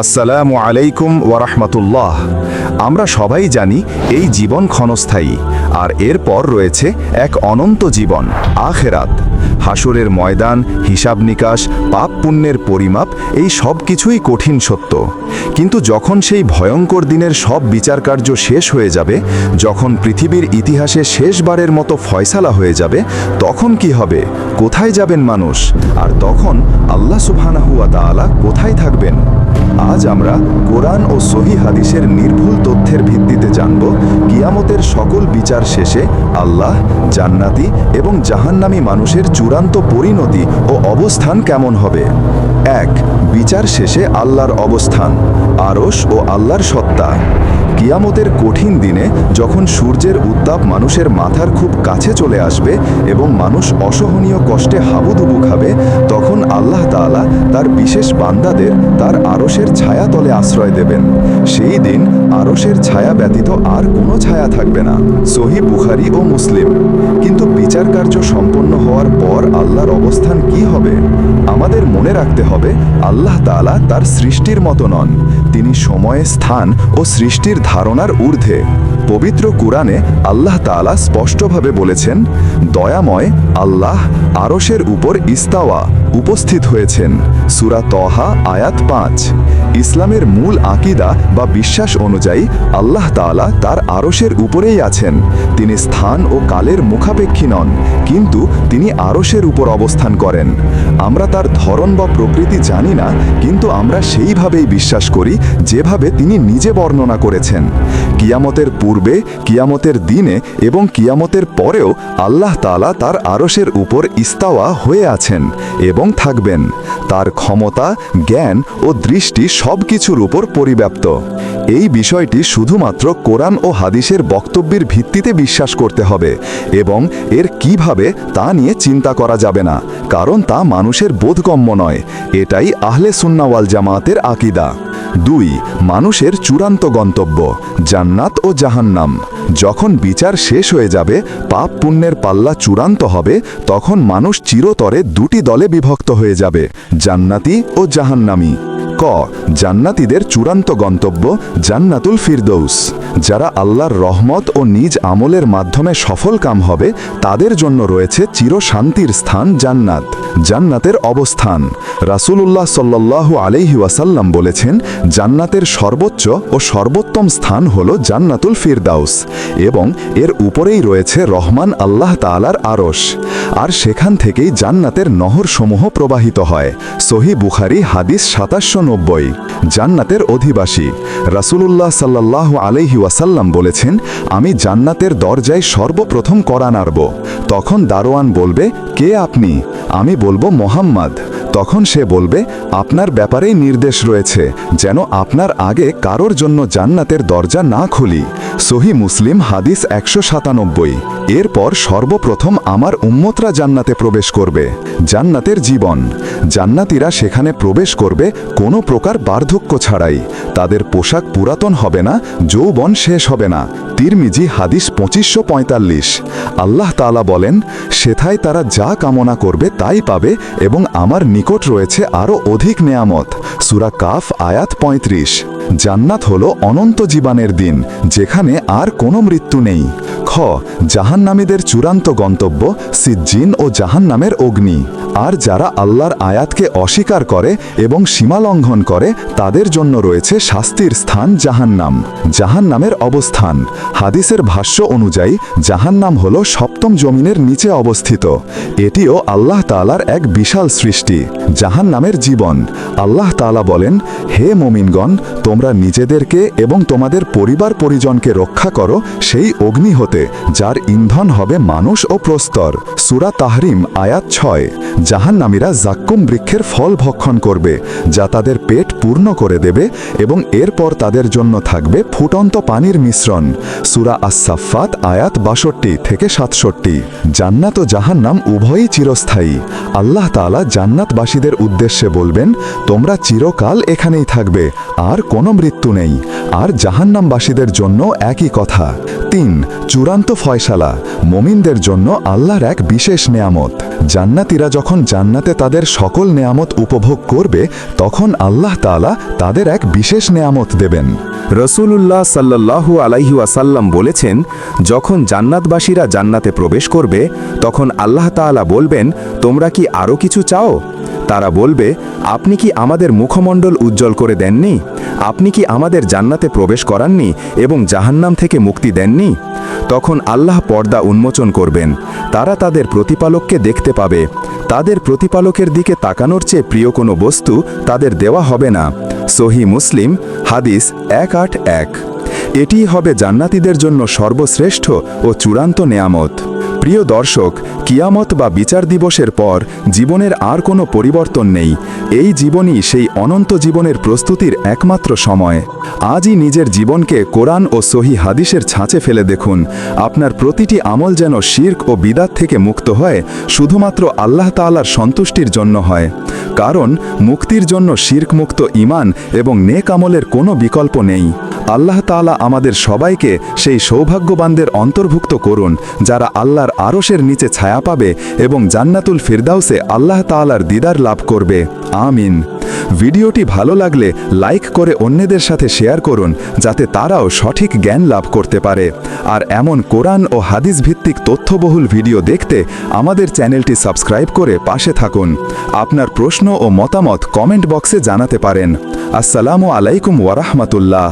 আসসালামু আলাইকুম ওয়ারহমতুল্লাহ আমরা সবাই জানি এই জীবন ক্ষণস্থায়ী, আর এরপর রয়েছে এক অনন্ত জীবন, আখেরাত। হাসুরের ময়দান, হিসাব নিকাশ, পাপ পুণ্যের পরিমাপ, এই সব কিছুই কঠিন সত্য। কিন্তু যখন সেই ভয়ঙ্কর দিনের সব বিচারকার্য শেষ হয়ে যাবে, যখন পৃথিবীর ইতিহাসে শেষবারের মতো ফয়সালা হয়ে যাবে, তখন কি হবে? কোথায় যাবেন মানুষ? আর তখন আল্লাহ সুবহানাহুয়া তাআলা কোথায় থাকবেন? আজ আমরা কোরআন ও সহি হাদিসের নির্ভুল তথ্যের ভিত্তিতে জানব, কিয়ামতের সকল বিচার শেষে আল্লাহ জান্নাতি এবং জাহান্নামী মানুষের চূড়ান্ত পরিণতি ও অবস্থান কেমন হবে? এক, বিচার শেষে আল্লাহর অবস্থান আরস ও আল্লাহর সত্তা। কিয়ামতের কঠিন দিনে যখন সূর্যের উত্তাপ মানুষের মাথার খুব কাছে চলে আসবে এবং মানুষ অসহনীয় কষ্টে হাবুডুবু খাবে, তখন আল্লাহ তাআলা তার বিশেষ বান্দাদের তার আরশের ছায়া তলে আশ্রয় দেবেন। সেই দিন আরশের ছায়া ব্যতীত আর কোনো ছায়া থাকবে না, সহি বুখারি ও মুসলিম। কিন্তু বিচার কার্য সম্পন্ন হওয়ার পর আল্লাহর অবস্থান কি হবে? আমাদের মনে রাখতে হবে, আল্লাহ তাআলা তার সৃষ্টির মতো নন। তিনি সময়ে স্থান ও সৃষ্টির ধারণার ঊর্ধ্বে, পবিত্র কুরআনে আল্লাহ তাআলা স্পষ্টভাবে বলেছেন, দয়াময় আল্লাহ আরশের উপর ইস্তাওয়া উপস্থিত হয়েছেন। সুরা তহা আয়াত পাঁচ। ইসলামের মূল আকিদা বা বিশ্বাস অনুযায়ী আল্লাহ তাআলা তার আরশের উপরেই আছেন। তিনি স্থান ও কালের মুখাপেক্ষী নন, কিন্তু তিনি আরশের উপর অবস্থান করেন। আমরা তার ধরন বা প্রকৃতি জানি না, কিন্তু আমরা সেইভাবেই বিশ্বাস করি, যেভাবে তিনি নিজে বর্ণনা করেছেন। কিয়ামতের পূর্বে, কিয়ামতের দিনে এবং কিয়ামতের পরেও আল্লাহ তাআলা তার আরশের উপর ইস্তাওয়া হয়ে আছেন এবং থাকবেন। তার ক্ষমতা, জ্ঞান ও দৃষ্টি সব কিছুর উপর পরিব্যাপ্ত। এই বিষয়টি শুধুমাত্র কোরআন ও হাদিসের বক্তব্যের ভিত্তিতে বিশ্বাস করতে হবে এবং এর কীভাবে তা নিয়ে চিন্তা করা যাবে না, কারণ তা মানুষের বোধগম্য নয়। এটাই আহলে সুন্নাওয়াল জামাতের আকিদা। দুই, মানুষের চূড়ান্ত গন্তব্য, জান্নাত ও জাহান্নাম। যখন বিচার শেষ হয়ে যাবে, পাপ পুণ্যের পাল্লা চূড়ান্ত হবে, তখন মানুষ চিরতরে দুটি দলে বিভক্ত হয়ে যাবে, জান্নাতি ও জাহান্নামি। ক, জান্নাতীদের চূড়ান্ত গন্তব্য, জান্নাতুল ফিরদৌস। যারা আল্লাহর রহমত ও নিজ আমলের মাধ্যমে সফল কাম হবে, তাদের জন্য রয়েছে চিরশান্তির স্থান জান্নাত। জান্নাতের অবস্থান। রাসূলুল্লাহ সাল্লাল্লাহু আলাইহি ওয়াসাল্লাম বলেছেন, জান্নাতের সর্বোচ্চ ও সর্বোত্তম স্থান হল জান্নাতুল ফিরদাউস এবং এর উপরেই রয়েছে রহমান আল্লাহ তাআলার আরস আর সেখান থেকেই জান্নাতের নহরসমূহ প্রবাহিত হয়। সহি বুখারি হাদিস সাতাশশো নব্বই। জান্নাতের অধিবাসী। রাসূলুল্লাহ সাল্লাহ আলাইহি ওয়াসাল্লাম বলেছেন, আমি জান্নাতের দরজায় সর্বপ্রথম করা নাড়ব। তখন দারোয়ান বলবে, কে আপনি? আমি বলব মোহাম্মদ। তখন সে বলবে, আপনার ব্যাপারেই নির্দেশ রয়েছে, যেন আপনার আগে কারোর জন্য জান্নাতের দরজা না খুলি। সহি মুসলিম হাদিস একশো সাতানব্বই। এরপর সর্বপ্রথম আমার উম্মতরা জান্নাতে প্রবেশ করবে, জান্নাতের জীবন। জান্নাতীরা সেখানে প্রবেশ করবে কোনো প্রকার বার্ধক্য ছাড়াই। তাদের পোশাক পুরাতন হবে না, যৌবন শেষ হবে না। তিরমিজি হাদিস পঁচিশশো পঁয়তাল্লিশ। আল্লাহ তাআলা বলেন, সেথায় তারা যা কামনা করবে তাই পাবে এবং আমার নিকট রয়েছে আরও অধিক নেয়ামত। সুরা কাফ আয়াত পঁয়ত্রিশ। জান্নাত হল অনন্ত জীবনের দিন, যেখানে আর কোনো মৃত্যু নেই। খ জাহান্নামীদের চূড়ান্ত গন্তব্য সিজ্জিন ও জাহান্নামের অগ্নি। আর যারা আল্লাহর আয়াতকে অস্বীকার করে এবং সীমালঙ্ঘন করে, তাদের জন্য রয়েছে শাস্তির স্থান জাহান্নাম, জাহান্নামের অবস্থান। হাদিসের ভাষ্য অনুযায়ী, জাহান্নাম হল সপ্তম জমিনের নিচে অবস্থিত। এটিও আল্লাহ তাআলার এক বিশাল সৃষ্টি, জাহান্নামের জীবন। আল্লাহ তাআলা বলেন, হে মোমিনগণ, তোমরা নিজেদেরকে এবং তোমাদের পরিবার পরিজনকে রক্ষা করো, সেই অগ্নি হতে, যার ইন্ধন হবে মানুষ ও প্রস্তর। সুরা তাহরিম, আয়াত ছয়। জাহান্নামীরা জাক্কুম বৃক্ষের ফল ভক্ষণ করবে, যা তাদের পেট পূর্ণ করে দেবে এবং এরপর তাদের জন্য থাকবে ফুটন্ত পানির মিশ্রণ। সুরা আসাফাত আয়াত বাষট্টি থেকে সাতষট্টি। জান্নাত ও জাহান্নাম উভয়ই চিরস্থায়ী। আল্লাহ তাআলা জান্নাতবাসীদের উদ্দেশ্যে বলবেন, তোমরা চিরকাল এখানেই থাকবে, আর কোনো মৃত্যু নেই। আর জাহান্নামবাসীদের জন্য একই কথা। তিন, চূড়ান্ত ফয়সালা। মমিনদের জন্য আল্লাহর এক বিশেষ নেয়ামত। জান্নাতীরা যখন জান্নাতে তাদের সকল নেয়ামত উপভোগ করবে, তখন আল্লাহ তাআলা তাদের এক বিশেষ নেয়ামত দেবেন। রসুলুল্লাহ সাল্লাল্লাহু আলাইহি বলেছেন, যখন জান্নাতবাসীরা জান্নাতে প্রবেশ করবে, তখন আল্লাহ তাআলা বলবেন, তোমরা কি আরও কিছু চাও তারা বলবে, আপনি কি আমাদের মুখমণ্ডল উজ্জ্বল করে দেননি? আপনি কি আমাদের জান্নাতে প্রবেশ করাননি এবং জাহান্নাম থেকে মুক্তি দেননি তখন আল্লাহ পর্দা উন্মোচন করবেন। তারা তাদের প্রতিপালককে দেখতে পাবে। তাদের প্রতিপালকের দিকে তাকানোর চেয়ে প্রিয় কোনো বস্তু তাদের দেওয়া হবে না। সহি মুসলিম, হাদিস এক আট এক। এটিই হবে জান্নাতিদের জন্য সর্বশ্রেষ্ঠ ও চূড়ান্ত নেয়ামত। প্রিয় দর্শক, কিয়ামত বা বিচার দিবসের পর জীবনের আর কোনো পরিবর্তন নেই। এই জীবনই সেই অনন্ত জীবনের প্রস্তুতির একমাত্র সময়। আজই নিজের জীবনকে কোরআন ও সহি হাদিসের ছাঁচে ফেলে দেখুন। আপনার প্রতিটি আমল যেন শির্ক ও বিদাত থেকে মুক্ত হয়, শুধুমাত্র আল্লাহ তাআলার সন্তুষ্টির জন্য হয়। কারণ, মুক্তির জন্য শির্কমুক্ত ইমান এবং নেক আমলের কোনো বিকল্প নেই। আল্লাহ তাআলা আমাদের সবাইকে সেই সৌভাগ্যবানদের অন্তর্ভুক্ত করুন, যারা আল্লাহর আরশের নিচে ছায়া পাবে এবং জান্নাতুল ফিরদাউসে আল্লাহ তাআলার দিদার লাভ করবে। আমিন। ভিডিওটি ভালো লাগলে লাইক করে অন্যদের সাথে শেয়ার করুন, যাতে তারাও সঠিক জ্ঞান লাভ করতে পারে। আর এমন কোরআন ও হাদিস ভিত্তিক তথ্যবহুল ভিডিও দেখতে আমাদের চ্যানেলটি সাবস্ক্রাইব করে পাশে থাকুন। আপনার প্রশ্ন ও মতামত কমেন্ট বক্সে জানাতে পারেন। আসসালামু আলাইকুম ওয়ারাহমাতুল্লাহ